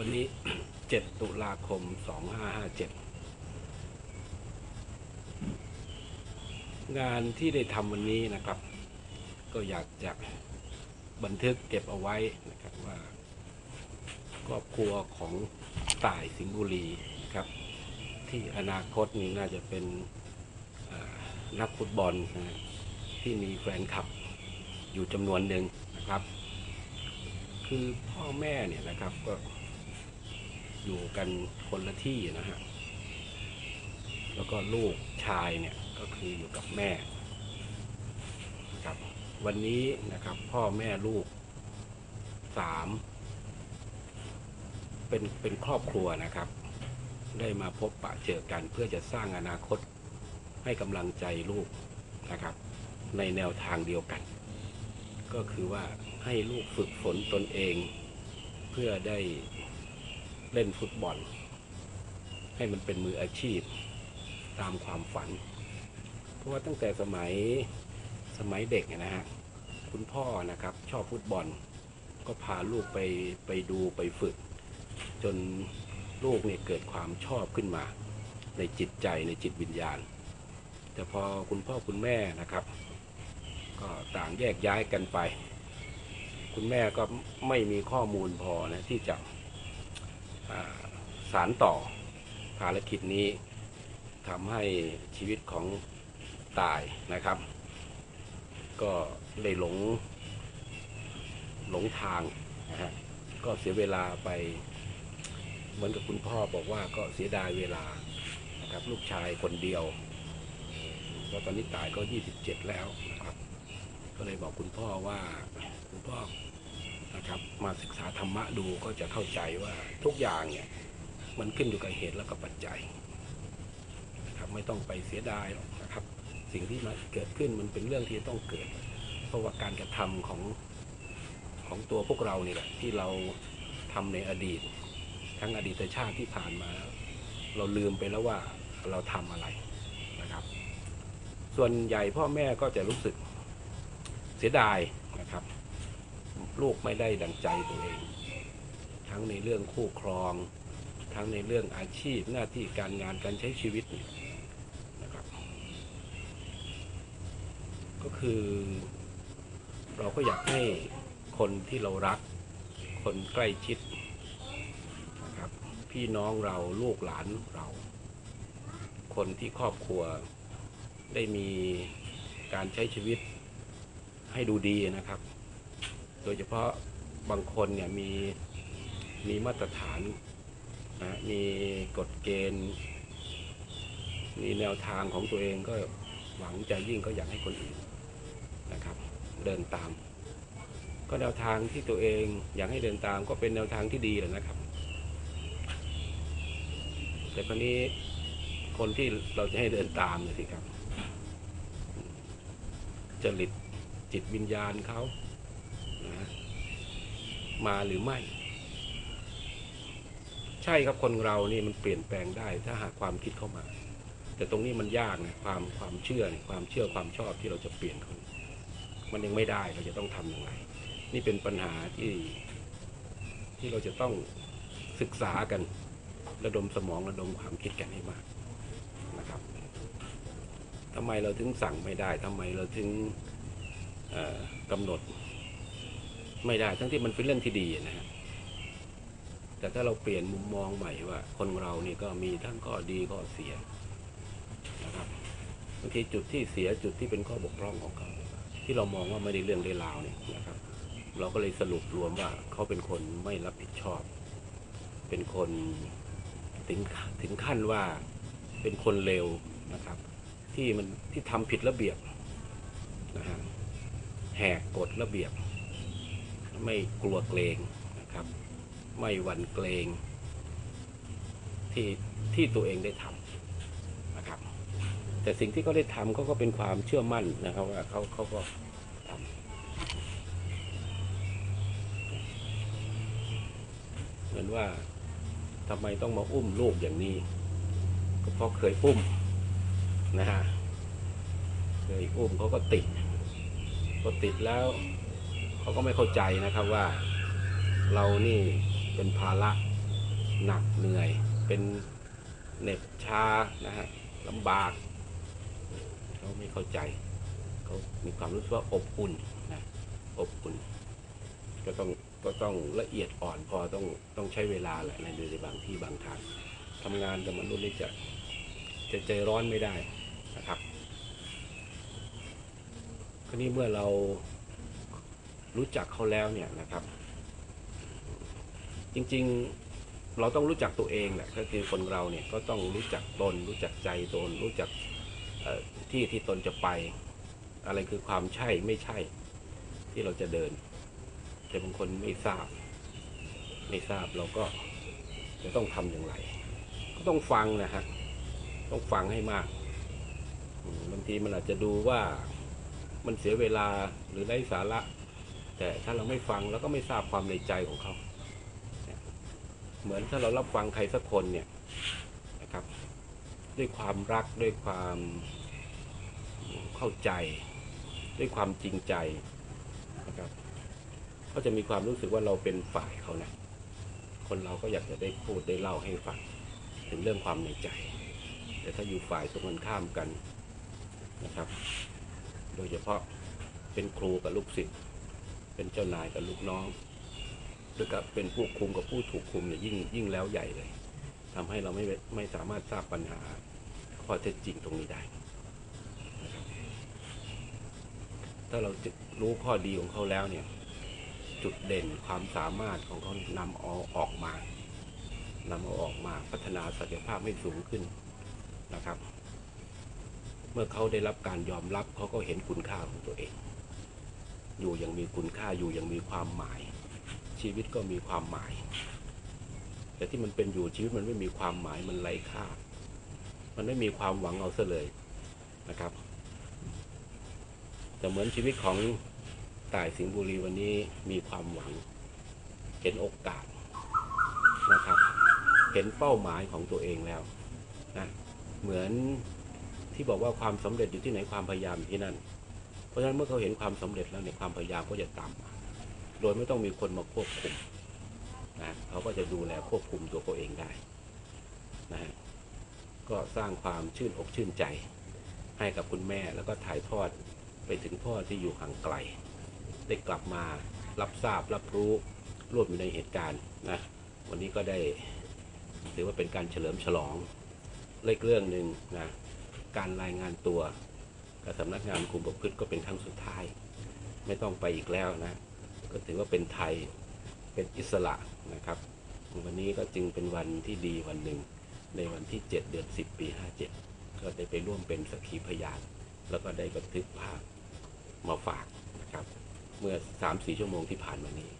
วันนี้ 7 ตุลาคม 2557 งานที่ได้ทำวันนี้นะครับ ก็อยากจะบันทึกเก็บเอาไว้นะครับว่า ครอบครัวของต่ายสิงห์บุรีครับ ที่อนาคตนี้น่าจะเป็นนักฟุตบอลนะที่มีแฟนคลับอยู่จำนวนหนึ่งนะครับ คือพ่อแม่เนี่ยนะครับก็ อยู่กันคนละที่นะฮะ แล้วก็ลูกชายเนี่ยก็คืออยู่กับแม่นะครับ วันนี้นะครับพ่อแม่ลูกสามเป็นเป็นครอบครัวนะครับ ได้มาพบปะเจอกันเพื่อจะสร้างอนาคตให้กำลังใจลูกนะครับ ในแนวทางเดียวกัน ก็คือว่าให้ลูกฝึกฝนตนเอง เพื่อได้ เล่นฟุตบอล ให้มันเป็นมืออาชีพตามความฝัน เพราะว่าตั้งแต่สมัยสมัยเด็กนะฮะคุณพ่อนะครับชอบฟุตบอล ก็พาลูกไปไปดูไปฝึก จนลูกเนี่ยเกิดความชอบขึ้นมา ในจิตใจในจิตวิญญาณ แต่พอคุณพ่อคุณแม่นะครับ ก็ต่างแยกย้ายกันไป คุณแม่ก็ไม่มีข้อมูลพอนะที่จะ สารต่อภารกิจนี้ทำให้ชีวิตของตายนะครับ ก็เลยหลงหลงทางนะฮะก็เสียเวลาไป เหมือนกับคุณพ่อบอกว่าก็เสียดายเวลานะครับลูกชายคนเดียวเพราะตอนนี้ตายก็ 27 แล้วนะครับ ก็เลยบอกคุณพ่อว่าคุณพ่อ นะครับ มาศึกษาธรรมะดูก็จะเข้าใจว่าทุกอย่างเนี่ยมันขึ้นอยู่กับเหตุและก็ปัจจัยนะครับไม่ต้องไปเสียดายหรอกนะครับ สิ่งที่มาเกิดขึ้นมันเป็นเรื่องที่ต้องเกิด เพราะว่าการกระทำของของตัวพวกเรานี่แหละที่เราทำในอดีต ทั้งอดีตชาติที่ผ่านมา เราลืมไปแล้วว่าเราทำอะไรนะครับ ส่วนใหญ่พ่อแม่ก็จะรู้สึกเสียดายนะครับ ลูกไม่ได้ดังใจตัวเอง ทั้งในเรื่องคู่ครอง ทั้งในเรื่องอาชีพหน้าที่การงานการใช้ชีวิตนะครับ ก็คือ เราก็อยากให้คนที่เรารัก คนใกล้ชิดนะครับ พี่น้องเราลูกหลานเรา คนที่ครอบครัวได้มีการใช้ชีวิตให้ดูดีนะครับ โดยเฉพาะบางคนเนี่ยมีมีมาตรฐานนะมีกฎเกณฑ์ มีแนวทางของตัวเองก็หวังใจยิ่งก็อยากให้คนอื่นนะครับเดินตาม ก็แนวทางที่ตัวเองอยากให้เดินตามก็เป็นแนวทางที่ดีแหละนะครับ แต่ครนี้คนที่เราจะให้เดินตามเนี่ยสิครับจริตจิตวิญญาณเขา มาหรือไม่ ใช่ครับคนเรานี่มันเปลี่ยนแปลงได้ถ้าหากความคิดเข้ามา แต่ตรงนี้มันยากนะความความเชื่อความเชื่อความชอบที่เราจะเปลี่ยนมันยังไม่ได้เราจะต้องทำอย่างไร นี่เป็นปัญหาที่ที่เราจะต้องศึกษากัน ระดมสมองระดมความคิดกันให้มากนะครับทำไมเราถึงสั่งไม่ได้ทำไมเราถึงกำหนด ไม่ได้ ทั้งที่มันเป็นเรื่องที่ดีนะฮะแต่ถ้าเราเปลี่ยนมุมมองใหม่ว่า คนเรานี่ก็มีทั้งข้อดีข้อเสียนะครับบางทีจุดที่เสียจุดที่เป็นข้อบกพร่องของเขาที่เรามองว่าไม่ได้เรื่องได้ราวเนี่ยนะครับ เราก็เลยสรุปรวมว่าเขาเป็นคนไม่รับผิดชอบ เป็นคนถึงถึงขั้นว่าเป็นคนเลวนะครับ ที่มันที่ทำผิดระเบียบนะฮะแหกกฎระเบียบ ไม่กลัวเกรงนะครับ ไม่หวั่นเกรงที่ที่ตัวเองได้ทำนะครับ แต่สิ่งที่เขาได้ทำเขาก็เป็นความเชื่อมั่นนะครับว่าเขาเขาก็ทำเหมือนว่าทำไมต้องมาอุ้มลูกอย่างนี้ ก็เพราะเคยอุ้มนะฮะเคยอุ้มเขาก็ติดพอติดแล้ว ก็ไม่เข้าใจนะครับว่าเรานี่เป็นภาระหนักเหนื่อย เป็นเหน็บชานะฮะลำบากเขาไม่เข้าใจเขามีความรู้สึกว่าอบอุ่นนะอบอุ่น ก็ต้องก็ต้องละเอียดอ่อนพอต้องต้องใช้เวลาแหละในในบางที่บางทางทำงานกับมนุษย์นี่จะจะใจร้อนไม่ได้นะครับ คราวนี้เมื่อเรา รู้จักเขาแล้วเนี่ยนะครับ จริงๆเราต้องรู้จักตัวเองแหละก็คือคนเราเนี่ยก็ต้องรู้จักตน รู้จักใจตน รู้จักที่ที่ตนจะไป อะไรคือความใช่ไม่ใช่ ที่เราจะเดิน แต่บางคนไม่ทราบ ไม่ทราบเราก็จะต้องทำอย่างไร ก็ต้องฟังนะฮะต้องฟังให้มากบางทีมันอาจจะดูว่ามันเสียเวลาหรือไร้สาระ แต่ถ้าเราไม่ฟังเราก็ไม่ทราบความในใจของเขา เหมือนถ้าเรารับฟังใครสักคนเนี่ยนะครับ ด้วยความรักด้วยความเข้าใจ ด้วยความจริงใจนะครับ ก็จะมีความรู้สึกว่าเราเป็นฝ่ายเขานะคนเราก็อยากจะได้พูดได้เล่าให้ฟังถึงเรื่องความในใจ แต่ถ้าอยู่ฝ่ายตรงกันข้ามกันนะครับ โดยเฉพาะเป็นครูกับลูกศิษย์ เป็นเจ้านายกับลูกน้องหรือกับเป็นผู้คุมกับผู้ถูกคุมเนี่ยยิ่งยิ่งแล้วใหญ่เลยทำให้เราไม่ไม่สามารถทราบปัญหาข้อเท็จจริงตรงนี้ได้ ถ้าเราจะรู้ข้อดีของเขาแล้วเนี่ย จุดเด่นความสามารถของเขานำเอาออกมานำเอาออกมาพัฒนาศักยภาพให้สูงขึ้นนะครับ เมื่อเขาได้รับการยอมรับเขาก็เห็นคุณค่าของตัวเอง อยู่อยังมีคุณค่าอยู่อยังมีความหมาย ชีวิตก็มีความหมาย แต่ที่มันเป็นอยู่ชีวิตมันไม่มีความหมายมันไร้ค่า มันไม่มีความหวังเอาซะเลยนะครับ แต่เหมือนชีวิตของต่ายสิงห์บุรีวันนี้มีความหวัง เห็นโอกาสนะครับ เห็นเป้าหมายของตัวเองแล้วนะเหมือนที่บอกว่าความสำเร็จอยู่ที่ไหนความพยายามที่นั่น เพราะฉะนั้นเมื่อเขาเห็นความสำเร็จแล้วในความพยายามก็จะตามมาโดยไม่ต้องมีคนมาควบคุมนะเขาก็จะดูแลควบคุมตัวเขาเองได้นะฮะก็สร้างความชื่นอกชื่นใจ ให้กับคุณแม่แล้วก็ถ่ายทอดไปถึงพ่อที่อยู่ห่างไกล ได้กลับมารับทราบรับรู้ร่วมอยู่ในเหตุการณ์นะวันนี้ก็ได้ถือว่าเป็นการเฉลิมฉลองเล็กเรื่องหนึ่งนะการรายงานตัว กับสำนักงานคุมประพฤติก็เป็นครั้งสุดท้าย ไม่ต้องไปอีกแล้วนะ ก็ถือว่าเป็นไทยเป็นอิสระนะครับ วันนี้ก็จึงเป็นวันที่ดีวันหนึ่ง ในวันที่ 7 เดือน 10 ปี 57 ก็ได้ไปร่วมเป็นสักขีพยาน แล้วก็ได้บันทึกภาพมาฝากนะครับ เมื่อ 3-4 ชั่วโมงที่ผ่านมานี้